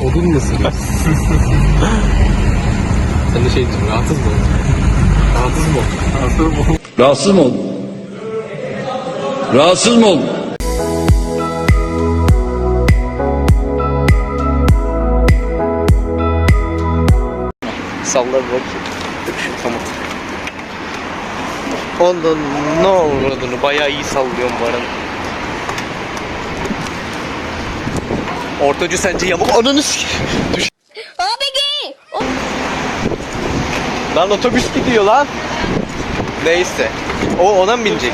Odun musun? Sen de şey diyorsun, rahatsız mı? Rahatsız mı? Rahatsız mı? Rahatsız mı oldun? Rahatsız mı oldun? Salla bir bakayım. Dur şu tamam. Ondan ne uğradığını bayağı iyi sallıyorum bu arada. Ortacı sence yamuk ananı Düş. Abi Lan otobüs gidiyor lan. Neyse. O ona mı binecek?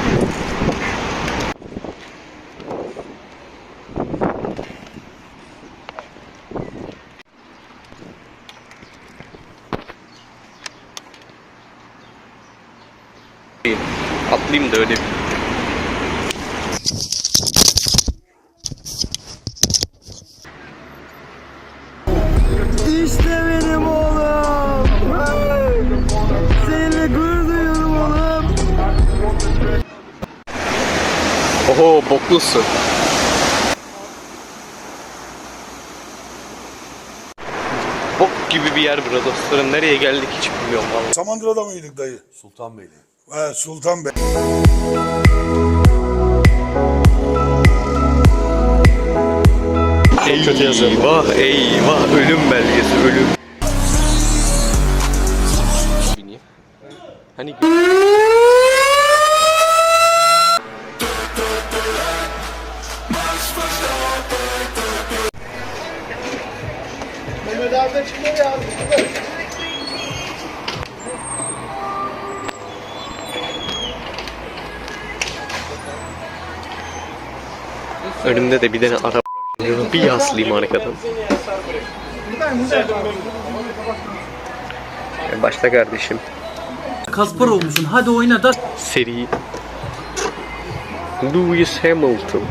Atlayayım da öyle bir. İşte benim oğlum. Seninle gurur duyuyorum oğlum. Oho boklusu. Bok gibi bir yer burada dostlarım. Nereye geldik hiç bilmiyorum vallahi. Samandıra'da mıydık dayı? Sultanbeyli. He Sultanbey. kötü yazıyorum. Eyvah eyvah ölüm belgesi ölüm. Hani Önümde de bir tane araba. Bir yaslayayım arkadan. Başla kardeşim. Kaspar olmuşsun. Hadi oyna da. Seri. Lewis Hamilton.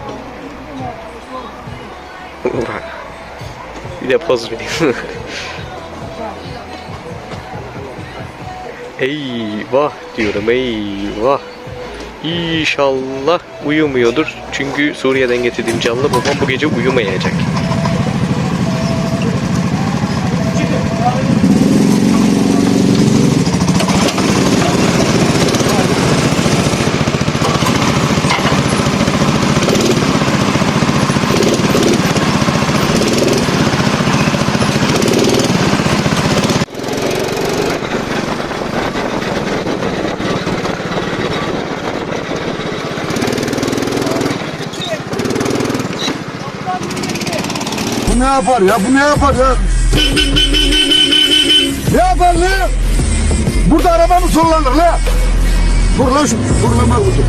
bir de poz vereyim. eyvah diyorum eyvah. İnşallah uyumuyordur. Çünkü Suriye'den getirdiğim canlı babam bu gece uyumayacak. Ne yapar ya? Bu ne yapar ya? Ne yapar ne? Burada araba mı sollanır la? Dur lan şu fırlama vurdu.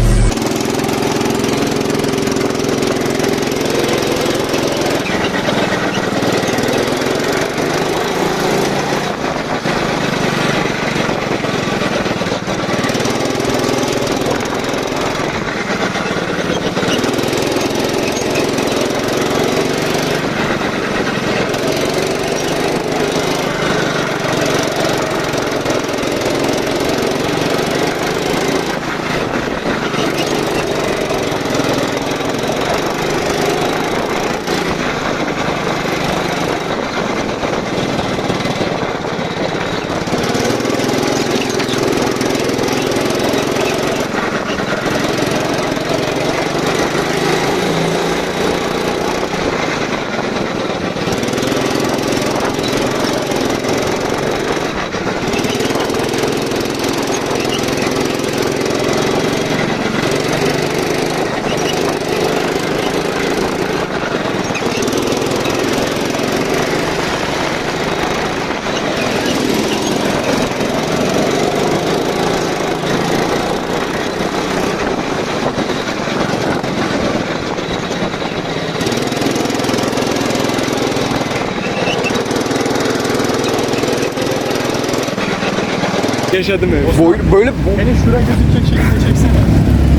Yaşadım öyle. Boy, böyle bu, Beni şura gözükecek şekilde çeksene.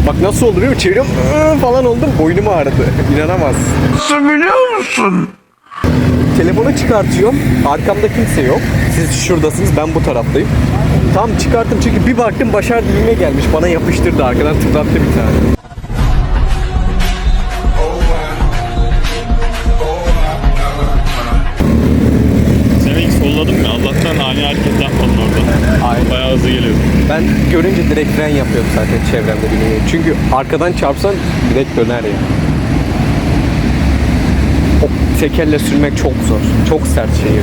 Bak nasıl oldu biliyor musun? Çeviriyorum "Iı" falan oldum. Boynum ağrıdı. İnanamazsın. Nasıl biliyor musun? Telefonu çıkartıyorum. Arkamda kimse yok. Siz şuradasınız. Ben bu taraftayım. Tam çıkarttım çünkü bir baktım başar dilime gelmiş. Bana yapıştırdı arkadan tıklattı bir tane. Aynen. Bayağı hızlı geliyordun. Ben görünce direkt fren yapıyorum zaten çevremde birini. Çünkü arkadan çarpsan direkt döner ya. O tekerle sürmek çok zor. Çok sert şehir.